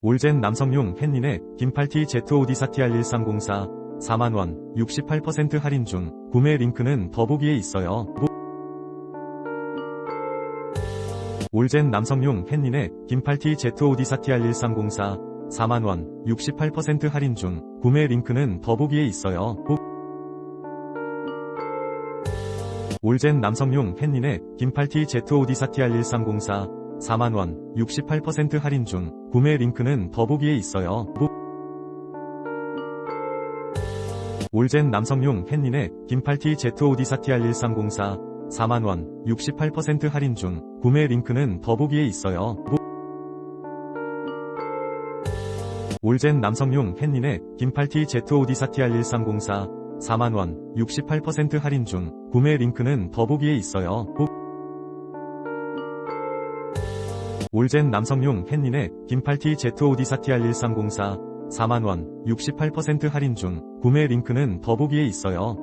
올젠 남성용 햇린의 긴팔티 Z5D 사티알 1304 4만원 68% 할인 중 구매 링크는 더보기에 있어요. 올젠 남성용 햇린의 긴팔티 Z5D 사티알 1304 4만원 68% 할인 중 구매 링크는 더보기에 있어요. 올젠 남성용 햇린의 긴팔티 Z5D 사티알 1304 4만원 68% 할인 중 구매 링크는 더보기에 있어요. 올젠 남성용 햇린의 긴팔티 Z5D 사티알 1304 4만원 68% 할인 중 구매 링크는 더보기에 있어요. 올젠 남성용 햇린의 긴팔티 Z5D 사티알 1304 4만원 68% 할인 중 구매 링크는 더보기에 있어요. 올젠 남성용 햇린의 긴팔티 Z5D 사티알 1304 4만원 68% 할인 중 구매 링크는 더보기에 있어요.